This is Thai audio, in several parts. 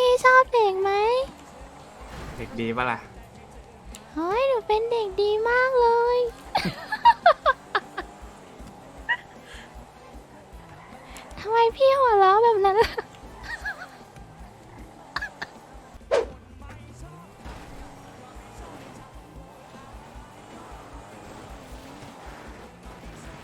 พี่ชอบเด็กไหมเด็กดีปะล่ะ เฮ้ยหนูเป็นเด็กดีมากเลย ทำไมพี่หัวเราะแบบนั้นล่ะ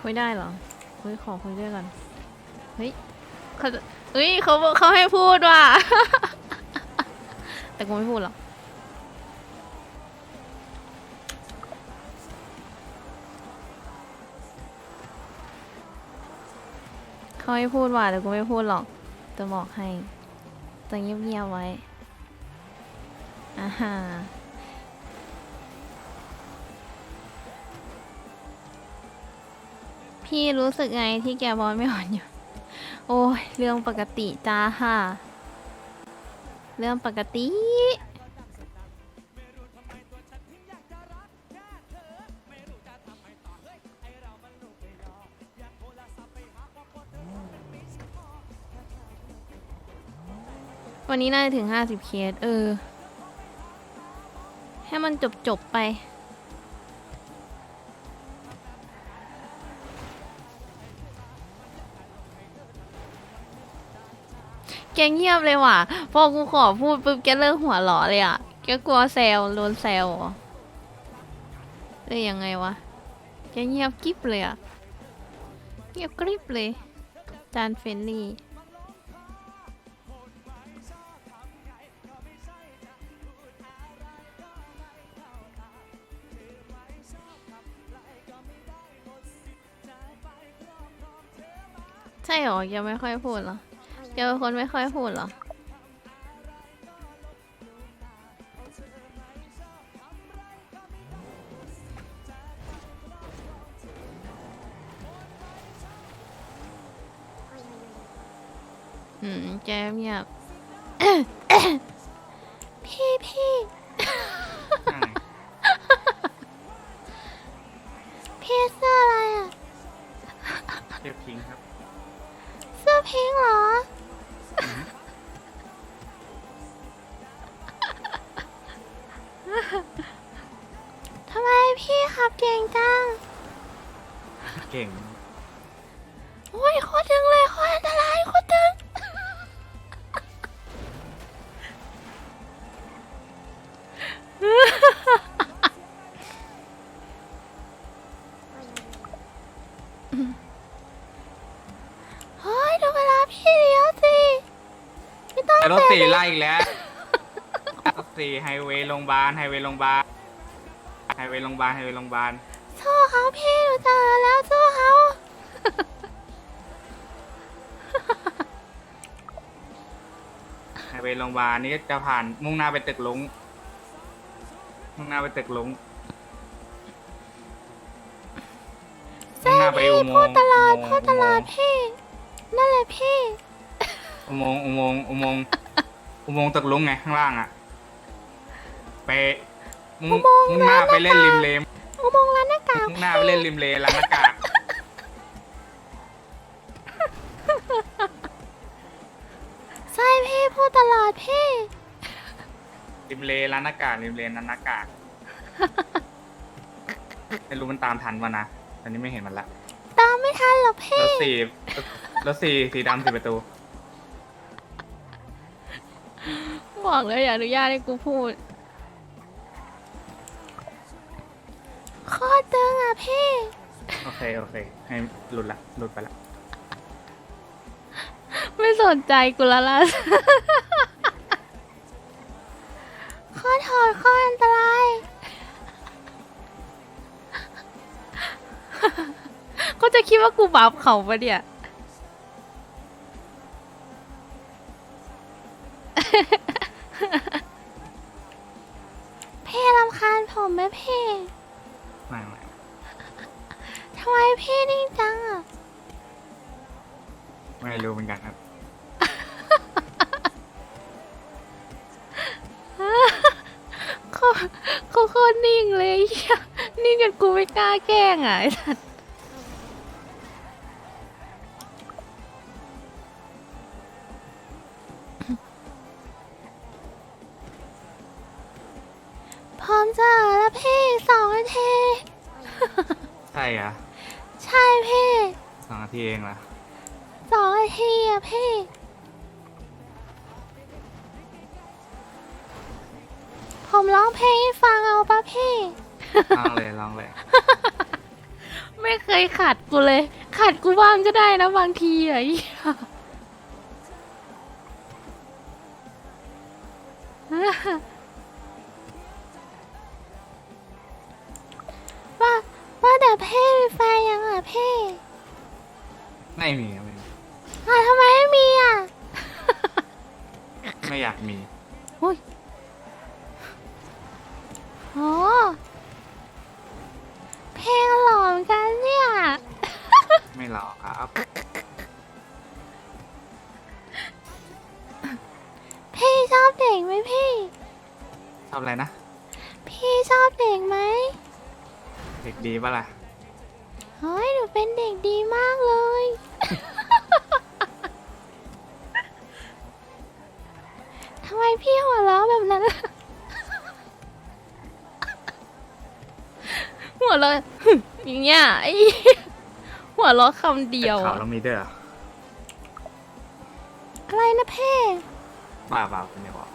คุยได้เหรอเฮ้ยขอคุยด้วยกันเฮ้ยเขาจะเฮ้ยเขาเขาให้พูดว่ะ แต่กูไม่พูดหรอกเขาให้พูดว่ะแต่กูไม่พูดหรอก จะบอกให้จะเงียบๆไว้อ่าฮะพี่รู้สึกไงที่แกบอลไม่อ่อนอยู่ โอ้ยเรื่องปกติจ้าค่ะ เรื่องปกติ วันนี้น่าจะถึง 50 เคส เออ ให้มันจบจบๆไป แกเงียบเลยว่ะ พอกูขอพูดปุ๊บแกเลิกหัวเราะเลยอะ แกกลัวแซวโดนแซวเหรอเอ้ยยังไงวะ แกเงียบกริบเลยอะ เงียบกริบเลย จานเฟรนลี่ ใช่เหรอแกไม่ค่อยพูดเหรอ เป็นคนไม่ค่อยพูดเหรอ อืมแกเงียบพี่พี่อ่าพี่เสื้ออะไรอะเรียกพิงครับ เสื้อพิงค์เหรอ เก่งจัง เก่ง โอ้ยโคตรถึงเลยโคตรอันตรายโคตรถึง เฮ้ยดูเวลาพี่เลี้ยวสิไม่ต้องแต่รถเสีสี่ยไล่อีกแล้วรถสี่ไฮเวย์โรงพยาบาลไฮเวย์โรงพยาบาล ไฮเวย์โรงพยาบาลไฮเวย์โรงพยาบาลสู้เขาพี่หนูเจอแล้วสู้เขา ไฮเวย์โรงพยาบาลนี่จะผ่านมุ่งหน้าไปตึกลุงมุ่งหน้าไปตึกลุงมุ่งหน้าไปอุโมพูดงค์ตลอดอุโมงค์พูดตลอดพี่ นั่นแหละพี่ อุโมงค์อุโมงค์อุโมงค์อุโมงค์ตึกลุงไงข้างล่างอะ ไป มุ่งอุโมงค์มุ่งหน้าร้านไปเล่นหน้ากากริมเลมอุโมงค์ร้านหน้ากากมุ่งหน้าไปเล่นริมเลร้านหน้ากากใช่พี่พูดตลอดพี่ ริมเลร้านหน้ากากริมเลร้านหน้ากากไม่รู้มันตามทันวะนะตอนนี้ไม่เห็นมันละตามไม่ทันหรอกรพี่ถสี่ รถสี่สีดำสี่ประตู บอกเลยอย่าอนุญาตให้กูพูด โคตรตึงอะพี่โอเค โอเค ให้หลุดละหลุดไปละ ไม่สนใจกูและล่ะโคตรโหดโคตรอันตรายก็จะคิดว่ากูบัฟเขาปะเนี่ย ตนิ่งเลยนิ่งจนกูไม่กล้าแกล้งอะไอ้สัสพร้อมเจอแล้วพี่สองนาที ใช่อะใช่พี่สองนาทีเองล่ะสองนาทีอะพี่ ผมร้องเพลงให้ฟังเอา ปะพี่ลองเลยลองเลย ไม่เคยขัดกูเลยขัดกูบ้างก็ได้นะบางทีอะไอ้เหี้ยว่าว่าแต่พี่มีแฟนยังอะพี่ไม่มีไม่มีอะทำไมไม่มีอะ ไม่อยากมี อุ้ย โอ้เพลงหล่อเหมือนกันเนี่ย ไม่หรอกครับ พี่ชอบเด็กไหมพี่ ชอบอะไรนะ พี่ชอบเด็กไหมเด็กดีปะล่ะ เฮ้ยหนูเป็นเด็กดีมากเลย ทำไมพี่หัวเราะแบบนั้นล่ะ หัวเราะ อย่างเงี้ยไอ้เหี้ยหัวเราะคำเดียวแต่ข่าวอะเรามีด้วยเหรออะไรนะพี่บ้าเปล่าคุณเนี่ยบอก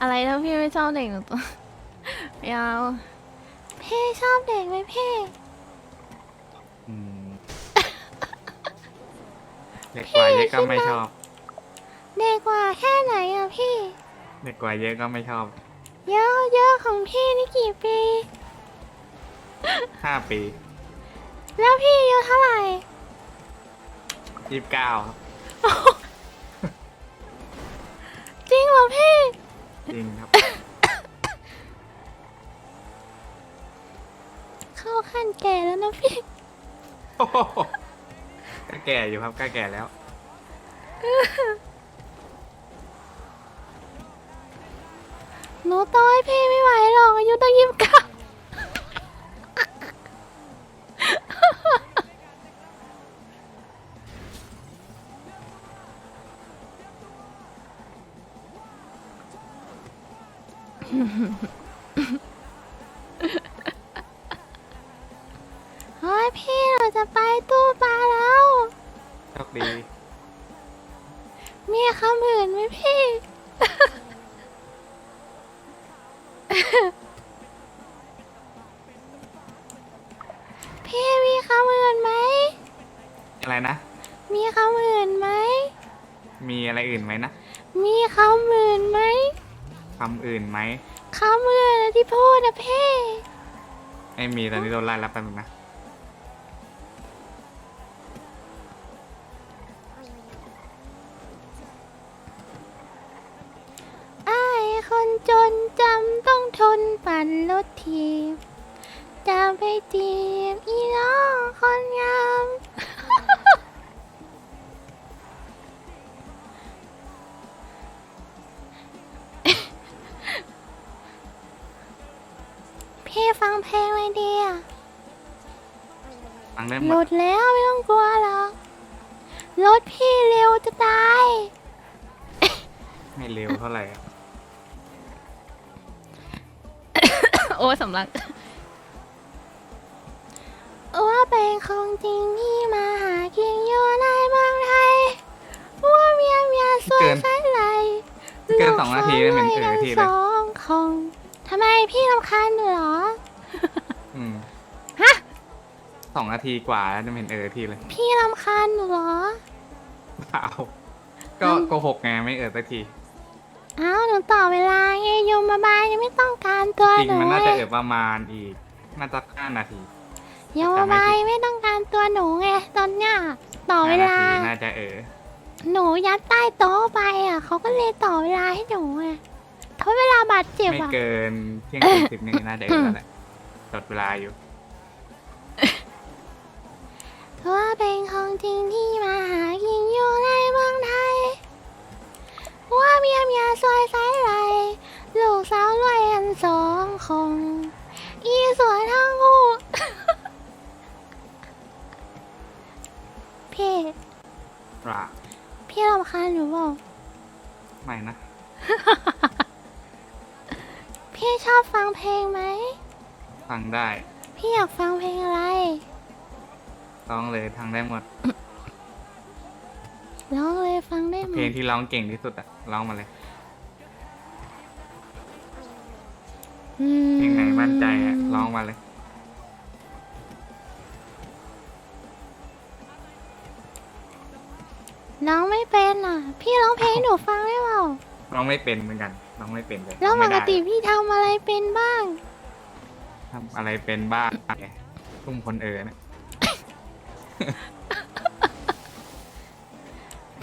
อะไรถ้าพี่ไม่ชอบเด็กหนูตัวไม่เอาพี่ชอบเด็กไหมพี่ เด็กกว่าเยอะก็ไม่ชอบ เด็กกว่าแค่ไหนอะพี่ เด็กกว่าเยอะก็ไม่ชอบเยอะเยอะของพี่นี่กี่ปี ห้าปีแล้วพี่อายุเท่าไหร่ยี่สิบเก้าจริงเหรอพี่ จริงครับ เข้าขั้นแก่แล้วนะพี่ โอ้โห ก็แก่อยู่ครับก็แก่แล้ว หนูโตให้พี่ไม่ไหวหรอกอายุตั้งยี่สิบเก้า มีคำอื่นไหมพี่ พี่มีคำอื่นไหม อะไรนะ มีคำอื่นไหม มีอะไรอื่นไหมนะมีคำอื่นไหมคำอื่นไหมคำอื่นที่พูดนะพี่ ไม่มีตอนนี้โดนไล่แล้วแป๊บนึงนะ จนจำต้องทนปั่นรถทีบจะไปจีบอีน้องคนงาม พี่ฟังเพลงอะไรดีอะฟังได้หหมลุดดแล้วไม่ต้องกลัวหรอกรถพี่เร็วจะตาย ไม่เร็วเท่าไหร่อะ โอ้ยสำลักว่าเป็นของจริงที่มาหากินอยู่ในเมืองไทยว่าเมียเมียสวยใช่ไรเกินสองนาทีไม่เป็นเออทีสเลยองคงทำไมพี่รำคาญหนูเหรอ อืมฮะ สองนาทีกว่าแล้วจะเป็นเออทีเลยพี่รำคาญหนูเหรอ เปล่าก็โกหกไงไม่เออสักทีเอ้าหนูต่อเวลาไงยมมาบายยังไม่ต้องการตัวจริงหนูมันน่าไงจะเออประมาณอีกน่าจะห้านาทียมมาบายไม่ต้องการตัวหนูไงตอนเนี้ยต่อเวห้านาลาทีน่าจะเออหนูยัดใต้โต๊ะไปอะเขาก็เลยต่อเวลาให้หนูไงทดเวลาบาดเจ็บไม่อะ เกินเที่ยงคืนสิบนี่น่าจะเออแล้วแหละจดเวลาอยู่ เพราะว่าเป็นของจริงที่มาหากินอยู่ในเมืองไทย ว่าเมียเมียซอยไซไรลูกสาวรวยกันสองคง อีสวยทั้งคู่พี่ำคาญหนูบอกไม่นะ พี่ชอบฟังเพลงไหม ฟังได้พี่อยากฟังเพลงอะไร ร้องเลยทางได้หมด ร้องเลย ฟังได้ไหมเพลงที่ร้องเก่งที่สุดอะร้องมาเลย อืมเพลงไหนมั่นใจอะร้องมาเลยร้องไม่เป็นอะ พี่ร้องเพลงให้หนูฟังได้เปล่าร้องไม่เป็นเหมือนกัน ร้องไม่เป็นเลยแล้วร้องปไม่กได้ติพี่ทำอะไรเป็นบ้าง ทำอะไรเป็นบ้างไงทุ่มคนเออนะ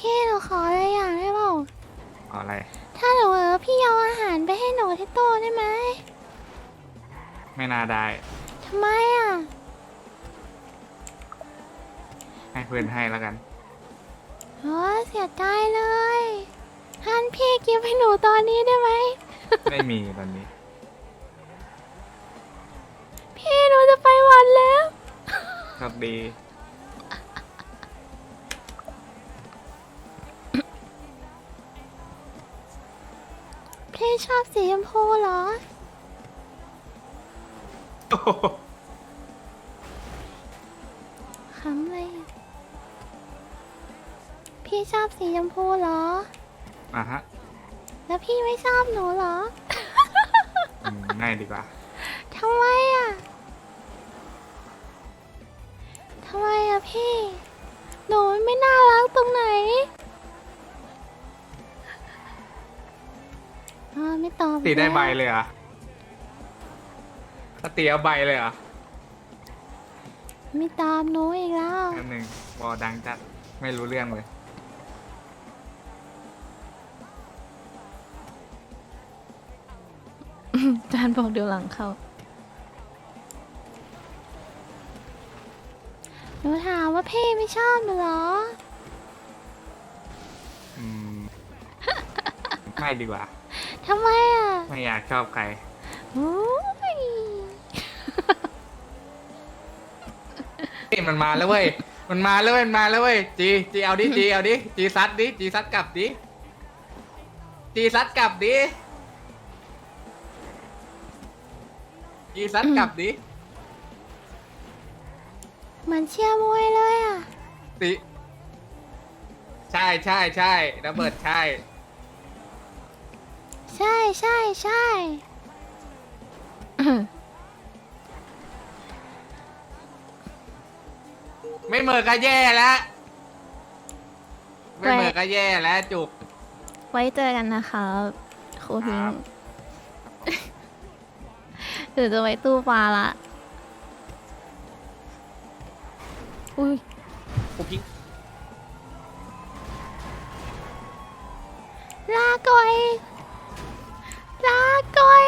พี่หนูขออะไรอย่างได้เปล่าเอาอะไร ถ้าหนูเออพี่เอาอาหารไปให้หนูที่โต๊ะได้ไหมไม่น่าได้ ทำไมอะ ให้เพื่อนให้แล้วกัน โอ้เสียใจเลยฮันพี่กิฟให้หนูตอนนี้ได้ไหม ไม่มีตอนนี้ พี่หนูจะไปวันแล้ว โชคดี พี่ชอบสีชมพูเหรอขำเลยอะพี่ชอบสีชมพูเหรอ อะฮะแล้วพี่ไม่ชอบหนูเหรอ อืมง่ายดีกว่า ทำไมอะ ทำไมอะพี่ หนูไม่น่ารักตรงไหน อ๋อไม่ตอบตีได้แล้วใบเลยเหรอะถ้าตีเอาใบเลยเหรอะไม่ตอบหนูอีกแล้วแป๊บหนึ่งบอดังจัดไม่รู้เรื่องเลย จานบอกเดี๋ยวหลังเข้าหนูถามว่าพี่ไม่ชอบหนูเหรอ อืม ไม่ดีกว่า ทำไมอะไม่อยากชอบใครโอ้ยนี่มันมาแล้วเว้ย มันมาแล้วเว้ย มันมาแล้วเว้ย จี จีเอาดิ จีเอาดิ จีซัดดิ จีซัดกลับดิ จีซัดกลับดิ จีซัดกลับดิ เหมือนเชียร์มวยเลยอะ ติ ใช่ใช่ใช่ระเบิดใช่ ใช่ใช่ใช่ไม่เหมือก็แย่แล้ว ไม่เหมือก็แย่แล้วจุก ไว้เจอกันนะครับครูพิงครับค์หรือจะไว้ตู้ปลาละอุ้ยกูพิงลาก่อย ลาก่อย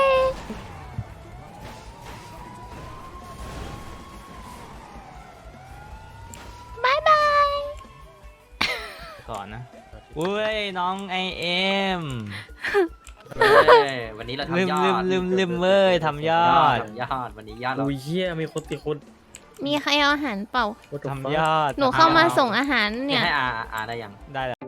บายบาย ก่อนนะอุ้ยน้องไอเอ็มเอ้ยวันนี้เราลืมทำยอลืมดลืมลืมเว้ยทำยอดทำยอด วันนี้ยอดเราอุ้ยเฮียมีคนติดคนมีใครเอาอาหารเปล่า What the fuck? ทำยอดหนูเข้ามาส่งอาหารเนี่ย ให้อาอาได้ยัง ได้แล้ว